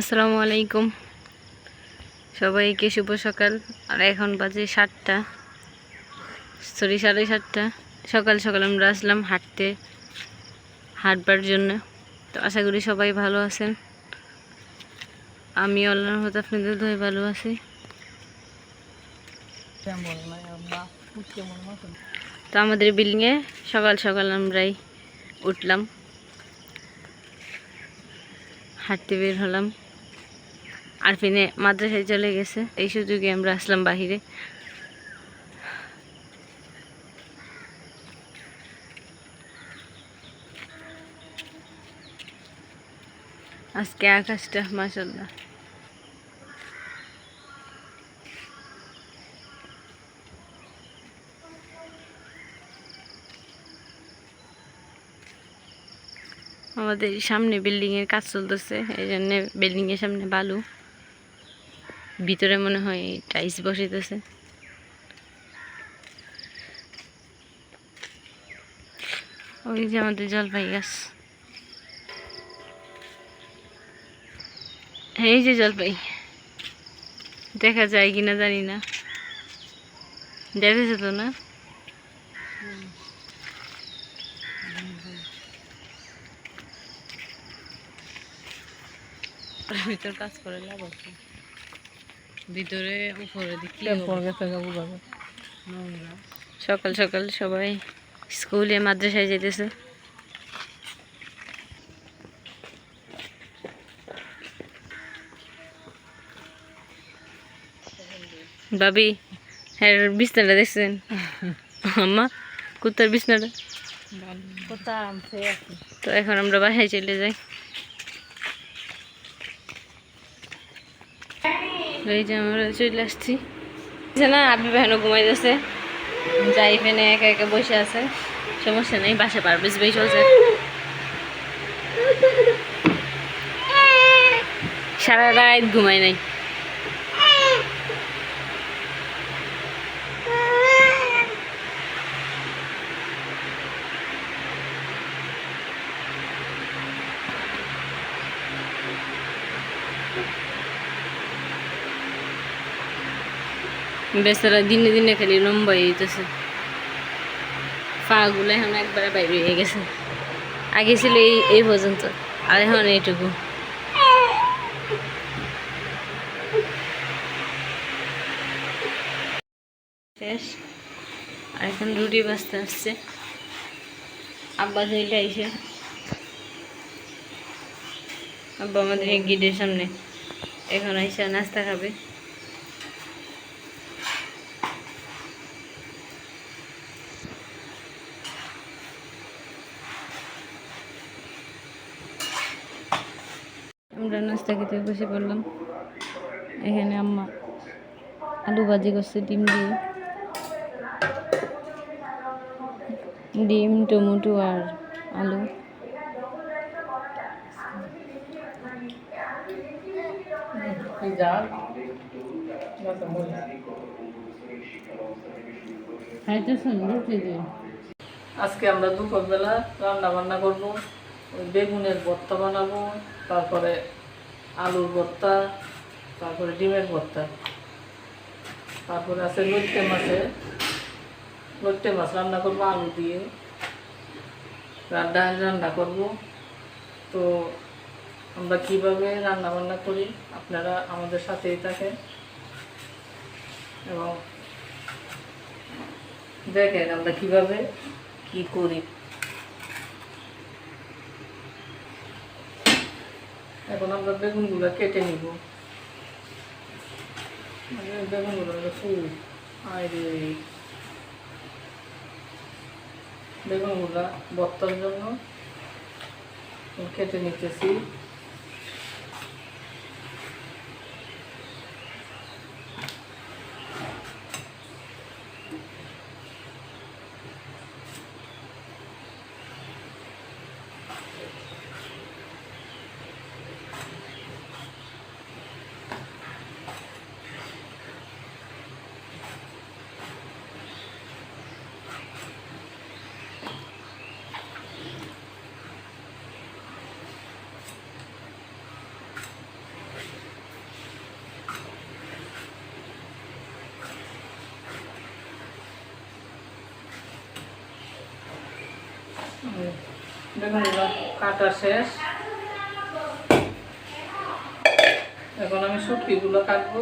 আসসালামু আলাইকুম। সবাইকে শুভ সকাল। আর এখন বাজে সাতটা। সরি সাড়ে সাতটা। সকাল সকাল আমরা আসলাম হাঁটতে হাঁটবার জন্য। তো আশা করি সবাই ভালো আছেন। আমি আল্লাহর মতো আপনাদের ধরে ভালো আছি। তো আমাদের বিল্ডিংয়ে সকাল সকাল আমরাই উঠলাম। হাঁটতে বের হলাম। আর ফিনে মাদ্রাসায় চলে গেছে। এই সুযোগে আমরা আসলাম বাহিরে। আজকে আকাশটা মাসাল্লাহ আমাদের সামনে বিল্ডিং এর কাজ চলতেছে, এই জন্য বিল্ডিং এর সামনে বালু। ভিতরে মনে হয় টাইলস বসাইতেছে। ওই যে আমাদের জলপাই গাছ। এই যে জলপাই। দেখা যায় কিনা জানি না। দেখেছে তো না? ভিতর কাজ করে লাভ আছে। ভিতরে উপরে দিকে সকাল সকাল সবাই স্কুলে মাদ্রাসায় যেতেছে। ভাবি হ্যাঁ বিছনাটা দেখছেন? আম্মা কুত্তার বিছনাটা? তো এখন আমরা বাসায় চলে যাই। যে আমরা চলে আসছি। না ঘুমাইতেছে। যাই ফেনে একা একা বসে আছে। সমস্যা নেই, বাসা চলছে। সারা রাত ঘুমাই নাই। বেচারা দিনে দিনে খালি লম্বা হইতেছে পাগুলো এখন একবারে বাইরে হয়ে গেছে। আগে ছিল এই এই পর্যন্ত, আর এখন এইটুকু। শেষ। আর এখন রুটি বাজতে আসছে। আব্বা চলে আইসে। আব্বা আমাদের গিটের সামনে। এখন আইসা নাস্তা খাবে। আমরা নাস্তা খেতে বসে পড়লাম। এখানে আম্মা আলু ভাজি করছে, ডিম দিয়ে। ডিম, টমেটো আর আলু। আজকে আমরা দুপুরবেলা রান্না বান্না করব বেগুনের ভর্তা বানাবো, তারপরে আলুর ভর্তা, তারপরে ডিমের ভর্তা। তারপরে আছে লইটে মাছে লইটে মাছ রান্না করব আলু দিয়ে। আর ডাল রান্না করব। তো আমরা কীভাবে রান্না বান্না করি আপনারা আমাদের সাথেই থাকেন। এবং দেখেন আমরা কীভাবে কি করি। এখন আমরা বেগুনগুলো কেটে নিব। বেগুনগুলো ফুল। আরে বেগুনগুলা বর্তার জন্য কেটে নিতেছি। বেগুনগুলো কাটা শেষ। এখন আমি শুটকিগুলো কাটবো।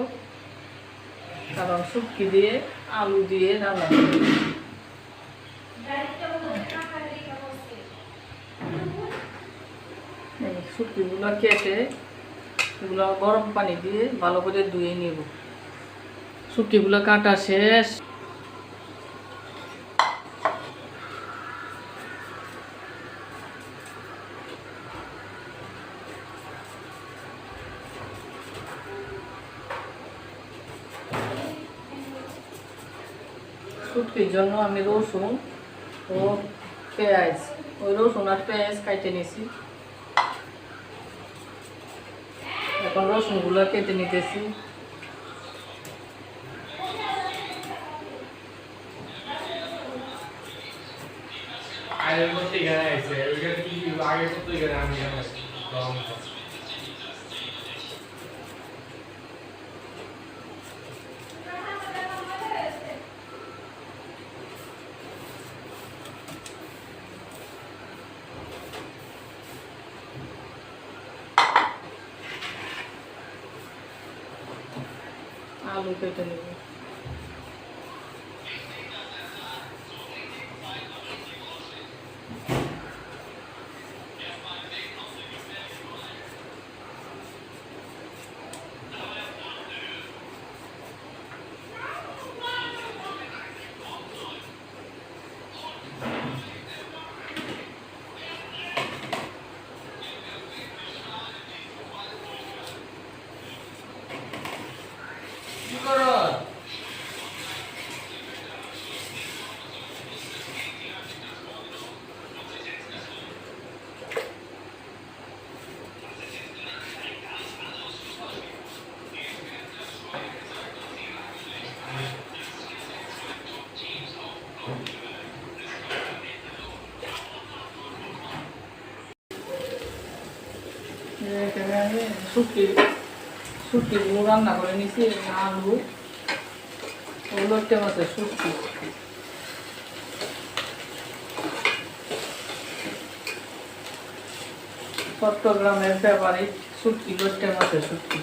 কারণ শুটকি দিয়ে আলু দিয়ে রান্না শুটকিগুলো কেটে এগুলো গরম পানি দিয়ে ভালো করে ধুয়ে নেব। শুটকিগুলো কাটা শেষ। শুটকির জন্য আমি রসুন ও পেঁয়াজ, ওই রসুন আর পেঁয়াজ কাটে নিয়েছি। এখন রসুনগুলো কেটে নিতেছি। আগের মতো এখানে আছে, ওইখানে কি আগের মতো এখানে আমি এখানে আছি গরম আলু কেটে নেব কি করো এখানে আমি শুটকি শুটকিগুলো রান্না করে নিয়েছি আলু ওগুলো একটা মাছের শুটকি। চট্টগ্রামের ফেভারিট শুটকি লোট্টে মাছের শুটকি।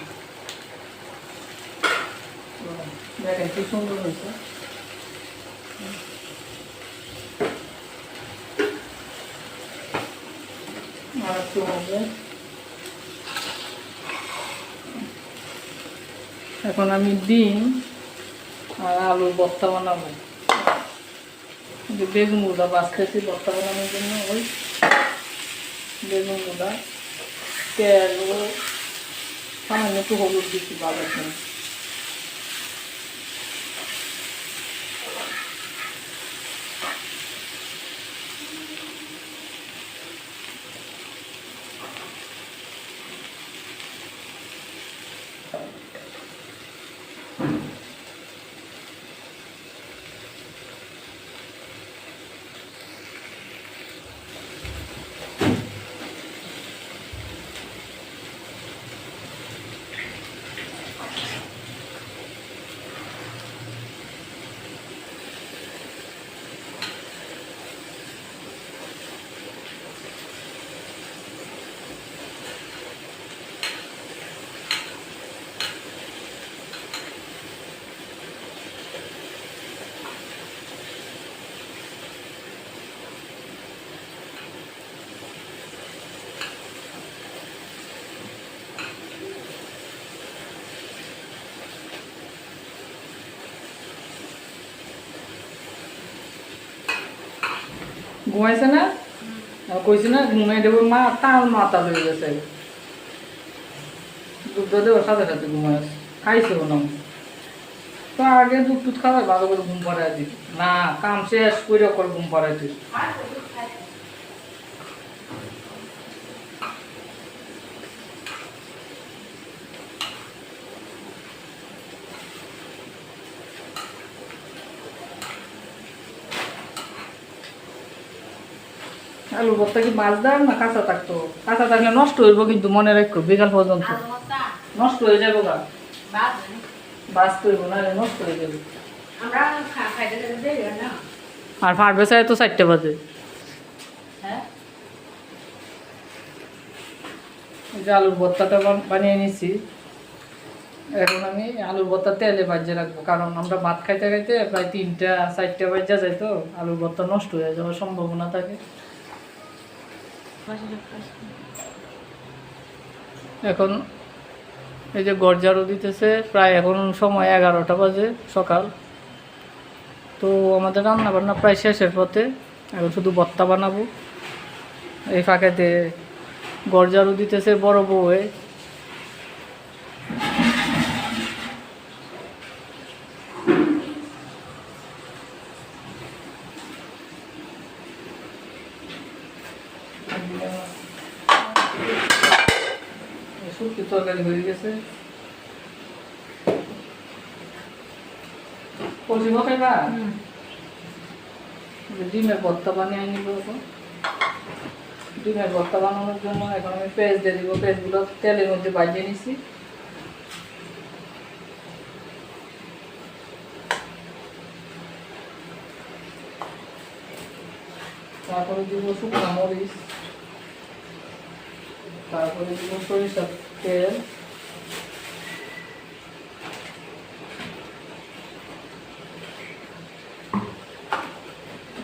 দেখেন কি সুন্দর হয়েছে। আর একটু হবে এখন আমি ডিম আর আলুর বস্তা বানাবো। যে বেগুনগুলো বাঁচতেছি বস্তা বানানোর জন্য, ওই বেগুনগুলো তেল, সামান্য একটু হলুদ দিচ্ছি বাজার জন্য ঘুমাইছে না? কইছি না ঘুমাই দেবো মা তাল মাথা হয়ে গেছে। দুধ দেওয়ার সাথে সাথে ঘুমাই খাইছে না তো আগে দুধ টুধ খাওয়াই ভালো করে ঘুম পাড়াই দিই না, কাম শেষ করে ঘুম পাড়াই দিত আলু ভর্তা কি মাছ দাম না কাঁচা থাকতো কাঁচা থাকলে নষ্ট হইব কিন্তু মনে রাখো বিকাল পর্যন্ত। নষ্ট হয়ে যাব গা। নষ্ট হয়ে যাবে। আর ফাটবে সাহেব তো চারটে বাজে। যে আলুর ভর্তাটা বানিয়ে নিছি। এখন আমি আলুর ভর্তা তেলে বাজিয়ে রাখব কারণ আমরা ভাত খাইতে খাইতে প্রায় তিনটা চারটে বাজিয়া যাই তো আলুর ভর্তা নষ্ট হয়ে যাওয়ার সম্ভাবনা থাকে। এখন এই যে গরজারও দিতেছে, প্রায় এখন সময় এগারোটা বাজে সকাল। তো আমাদের রান্না বান্না প্রায় শেষের পথে, এখন শুধু বত্তা বানাবো। এই ফাঁকেতে গরজারও দিতেছে বড় বউয়ে শুটকি তরকারি হয়ে গেছে কলসি বসাই না ডিমের ভর্তা বানিয়ে নিব ডিমের ভর্তা বানানোর জন্য এখন আমি পেঁয়াজ দিয়ে দিব। পেঁয়াজগুলো তেলের মধ্যে বাজিয়ে নিছি। তারপরে দিব শুকনো মরিচ। তারপরে দিব সরিষার তেল।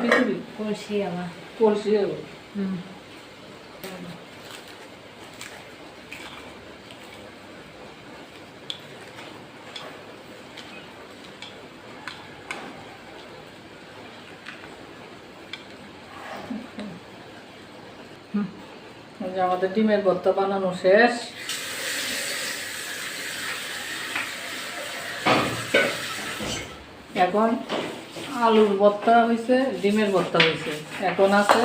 খিচুড়ি কলসি আবার কলসি আমাদের ডিমের ভর্তা বানানো শেষ। এখন আলুর ভর্তা হয়েছে, ডিমের ভর্তা হয়েছে। এখন আছে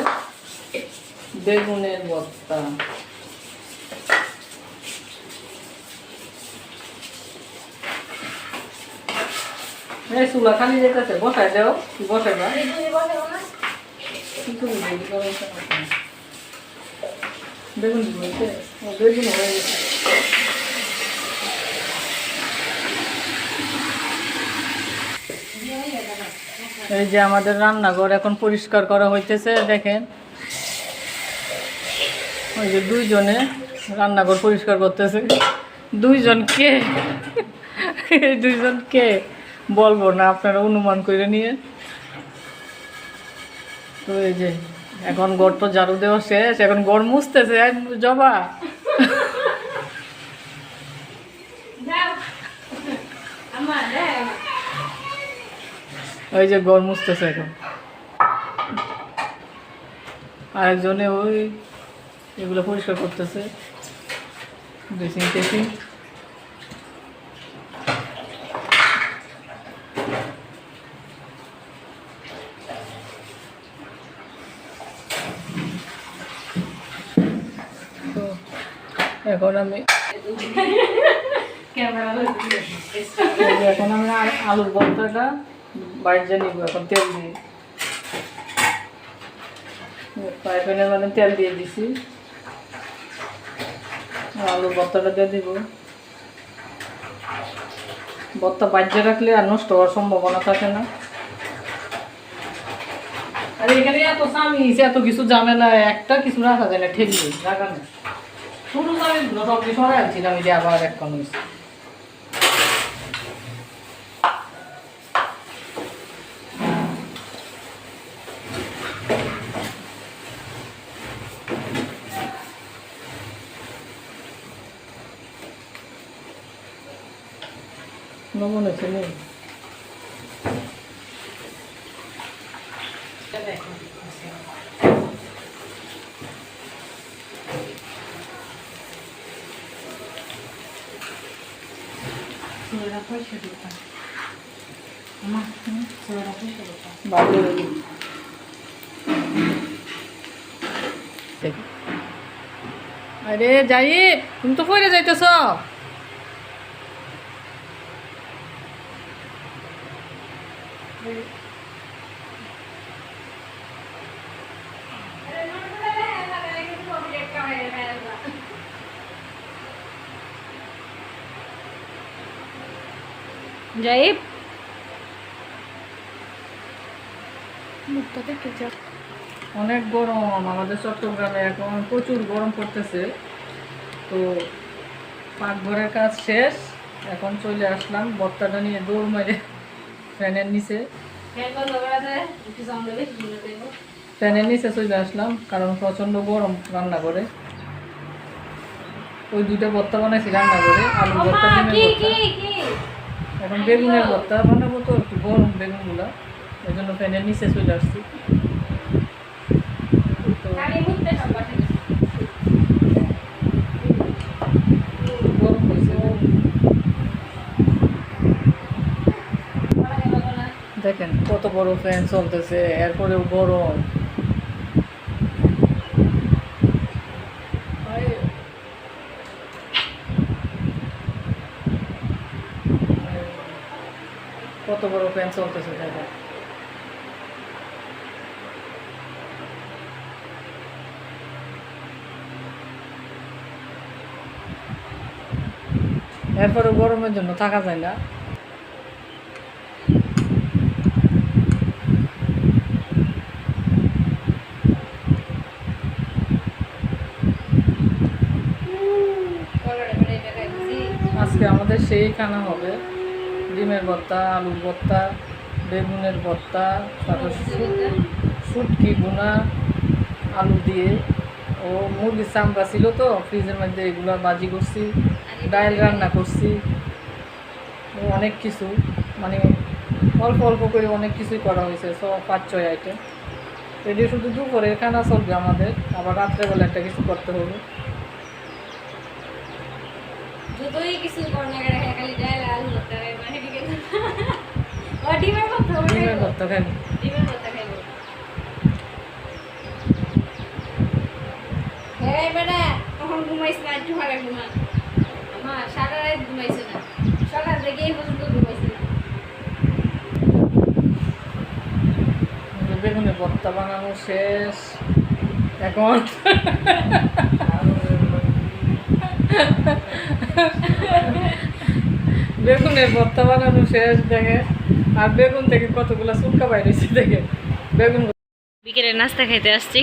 বেগুনের ভর্তা। এই চুলা খালি যেতেছে, বসাই দেও, কি বসাই বা বেগুন বেগুন হয়ে গেছে। এই যে আমাদের রান্নাঘর এখন পরিষ্কার করা হইতেছে, দেখেন। ওই যে দুইজনে রান্নাঘর পরিষ্কার করতেছে। দুইজন কে? এই দুইজন কে? বলব না, আপনারা অনুমান করে নিয়ে। তো এই যে, এখন গড় তো ঝাড়ু দেওয়া শেষ, এখন গড় মুছতেছে জবা। ওই যে গড় মুছতেছে এখন। আরেকজনে ওই এগুলো পরিষ্কার করতেছে। ড্রেসিং টেসিং তো এখন আমি এখন আমি আ- আলুর ভর্তাটা বাইরে নিব, এখন তেল দিয়ে ফ্রাই মানে তেল দিয়ে দিছি। আলুর ভর্তাটা দিয়ে দিব। ভর্তা বাজ্যে রাখলে আর নষ্ট হওয়ার সম্ভাবনা থাকে না। আর এখানে এত স্বামী এত কিছু ঝামেলা একটা কিছু রাখা যায় না ঠেকলে রাখা না ছোটো স্বামীগুলো সব কিছু সরাই আনছিলাম এই যে আবার এক কান হয়েছে লবণ আছে নেই ভালো লাগে দেখি আরে যাই তুমি তো পড়ে যাইতেছ জাইব অনেক গরম আমাদের চট্টগ্রামে এখন প্রচুর গরম পড়তেছে। তো পাকঘরের কাজ শেষ এখন চলে আসলাম বর্তাটা নিয়ে দৌড় মেরে ফ্যানের নিচে। ফ্যানের নিচে চলে আসলাম কারণ প্রচণ্ড গরম রান্না করে। ওই দুটো বর্তা বানাইছি রান্না করে আলু ভর্তা এখন বেগুনের ভর্তা বানাবো তো একটু গরম বেগুনগুলা। এই জন্য ফ্যানের নিচে চলে আসছি। দেখেন কত বড় ফ্যান চলতেছে এরপরেও গরম। কত বড় ফ্যান চলতেছে দেখেন এরপরে গরমের জন্য থাকা যায় না। আজকে আমাদের সেই খানা হবে। ডিমের ভর্তা, আলুর ভর্তা, বেগুনের ভর্তা, তারপর সু- শুটকি বোনা আলু দিয়ে। ও মুরগির চামড়া ছিল তো, ফ্রিজের মধ্যে এগুলো বাজি করছি ডাল রান্না করছি। অনেক কিছু মানে অল্প অল্প করে অনেক কিছুই করা হয়েছে সব পাঁচ, ছয় আইটেম এটি শুধু দুপুরে খানা চলবে আমাদের, আবার রাত্রেবেলা একটা কিছু করতে হবে। যতই কিছু করনা করে খালি আলু ভর্তা খাই মানে ডিমের ভর্তা ডিমের ভর্তা খাই ডিমের ভর্তা খাইবো। হ্যাঁ বেটা তখন ঘুমাইছ না একটু ভালো ঘুমা। আমার সারা রাত ঘুমাইছে না। সকাল থেকে এই পর্যন্ত ঘুমাইছে না। বেগুনের ভর্তা বানানো শেষ। এখন। বেগুনের ভর্তা বানানো শেষ দেখে। আর বেগুন থেকে কতগুলো চুলকা বাইরেছে দেখে। বেগুন বিকেলে নাস্তা খেতে আসছি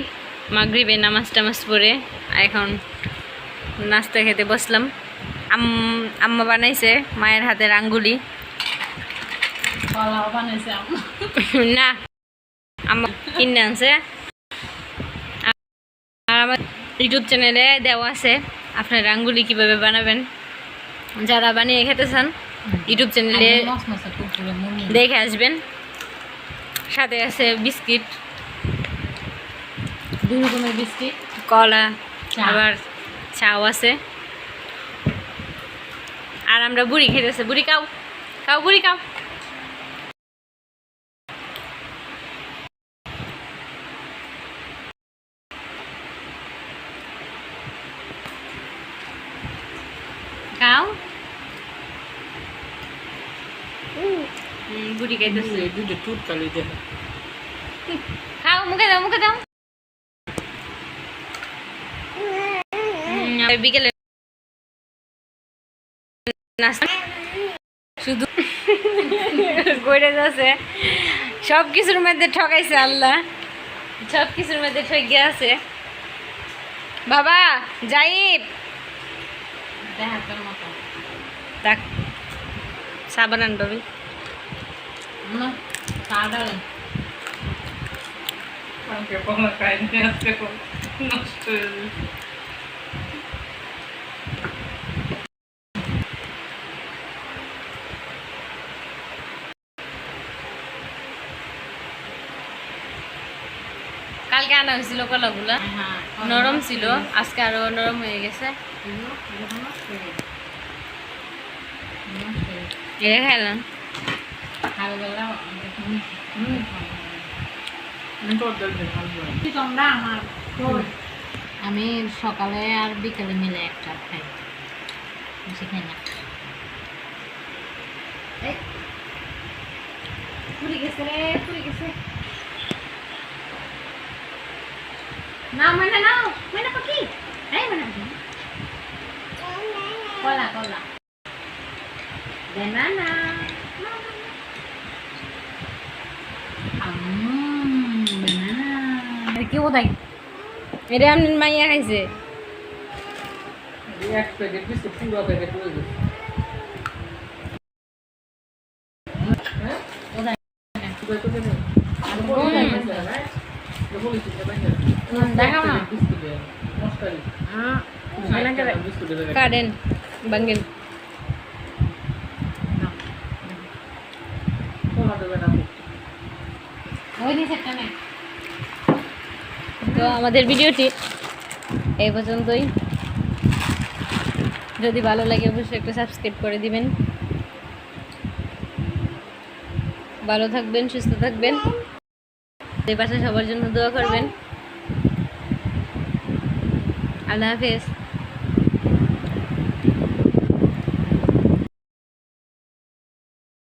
মাগরিবে নামাজ টামাজ পরে এখন নাস্তা খেতে বসলাম। আম আম্মা বানাইছে মায়ের হাতের আঙ্গুলি। না আম্মা কিনে আনছে। আর আমার ইউটিউব চ্যানেলে দেওয়া আছে আপনার আঙ্গুলি কীভাবে বানাবেন। যারা বানিয়ে খেতে চান ইউটিউব চ্যানেলে দেখে আসবেন। সাথে আছে বিস্কিট। দুই রকমের বিস্কিট। কলা। আবার চাও আছে। আর আমরা বুড়ি খেতেছে। বুড়ি কাউ কাউ বুড়ি খাও খাও হুম, বুড়ি খাইতেছে। এই দুটো টুট কালি দেখে। খাও মুখে দাও মুখে দাও। আর বিকেলে নাস্তা। শুধু যাচ্ছে। সব কিছুর মধ্যে ঠকাইছে আল্লাহ। সব কিছুর মধ্যে ঠকে আছে। বাবা যাইব মতো। সাবান আনবাবি না কাটা আমাকে কলা খাইনি আজকে খুব কালকে আনা হয়েছিল কলাগুলা। নরম ছিল আজকে আরও নরম হয়ে গেছে। এটা খাইলাম ভালো আমি সকালে আর বিকেলে মিলে একটা খাই। বেশি খাই না। পুরি গেছে রে পুরি গেছে। না মানে নাও। মানে পাখি। এই মানে পাখি। কলা কলা। banana আম banana আর কি বোধাই এটা আপনার মাইয়া খাইছে। হয়ে কোথায় কোথায়। কাটেন বাঙ্গেন। না আপনি। ওই নিচে একটা নেই তো আমাদের ভিডিওটি এই পর্যন্তই। যদি ভালো লাগে অবশ্যই একটু সাবস্ক্রাইব করে দিবেন। ভালো থাকবেন, সুস্থ থাকবেন। এই পাশে সবার জন্য দোয়া করবেন। আল্লাহ হাফেজ।